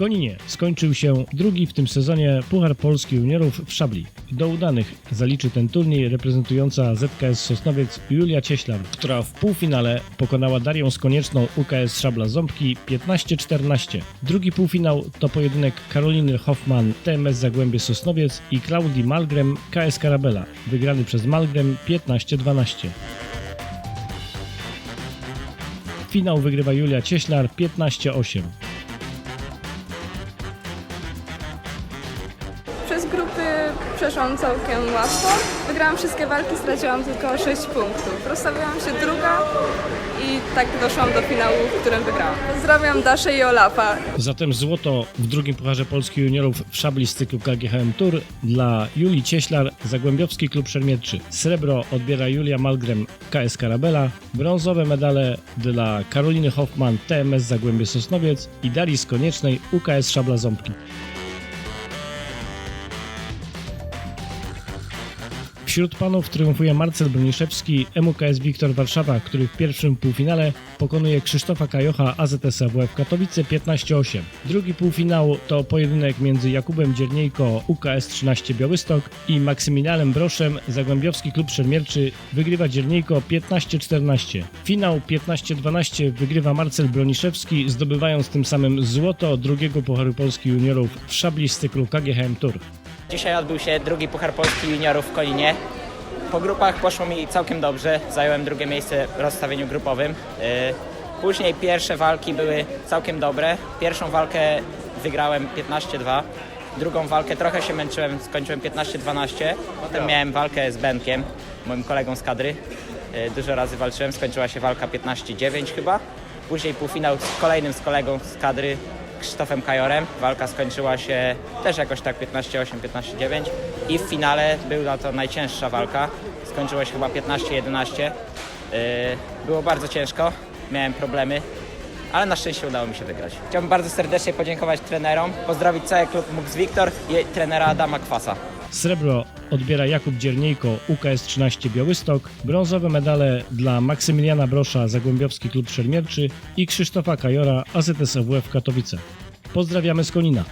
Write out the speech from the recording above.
Koninie skończył się drugi w tym sezonie Puchar Polski Juniorów w Szabli. Do udanych zaliczy ten turniej reprezentująca ZKS Sosnowiec Julia Cieślar, która w półfinale pokonała Darią Skonieczną UKS Szabla Ząbki 15-14. Drugi półfinał to pojedynek Karoliny Hoffman TMS Zagłębie Sosnowiec i Klaudii Malgrem KS Karabela, wygrany przez Malgrem 15-12. Finał wygrywa Julia Cieślar 15-8. Przez grupy przeszłam całkiem łatwo. Wygrałam wszystkie walki, straciłam tylko 6 punktów. Rozstawiłam się druga i tak doszłam do finału, w którym wygrałam. Pozdrawiam Daszę i Olafa. Zatem złoto w drugim Pucharze Polski Juniorów w szabli z cyklu KGHM Tour dla Julii Cieślar, Zagłębiowski Klub Szermierczy. Srebro odbiera Julia Malgrem, KS Karabela. Brązowe medale dla Karoliny Hoffman, TMS Zagłębie Sosnowiec i Darii Skoniecznej, UKS Szabla Ząbki. Wśród panów triumfuje Marcel Broniszewski, MUKS Wiktor Warszawa, który w pierwszym półfinale pokonuje Krzysztofa Kajocha AZS AWF Katowice 15-8. Drugi półfinał to pojedynek między Jakubem Dzierniejko UKS 13 Białystok i Maksymilianem Broszem Zagłębiowski Klub Szermierczy wygrywa Dzierniejko 15-14. Finał 15-12 wygrywa Marcel Broniszewski, zdobywając tym samym złoto drugiego Pucharu Polski Juniorów w szabli z cyklu KGHM Tour. Dzisiaj odbył się drugi Puchar Polski Juniorów w Koninie. Po grupach poszło mi całkiem dobrze. Zająłem drugie miejsce w rozstawieniu grupowym. Yy, Później pierwsze walki były całkiem dobre. Pierwszą walkę wygrałem 15-2. Drugą walkę trochę się męczyłem, skończyłem 15-12. Potem miałem walkę z Benkiem, moim kolegą z kadry. Yy, Dużo razy walczyłem, skończyła się walka 15-9 chyba. Później półfinał z kolejnym z kolegą z kadry, Krzysztofem Kajorem. Walka skończyła się też jakoś tak 15-8, 15-9 i w finale była to najcięższa walka. Skończyło się chyba 15-11. Yy, Było bardzo ciężko, miałem problemy, ale na szczęście udało mi się wygrać. Chciałbym bardzo serdecznie podziękować trenerom, pozdrowić cały klub MUX Wiktor i trenera Adama Kwasa. Srebro odbiera Jakub Dzierniejko, UKS 13 Białystok, brązowe medale dla Maksymiliana Brosza, Zagłębiowski Klub Szermierczy i Krzysztofa Kajora, AZS AWF Katowice. Pozdrawiamy z Konina.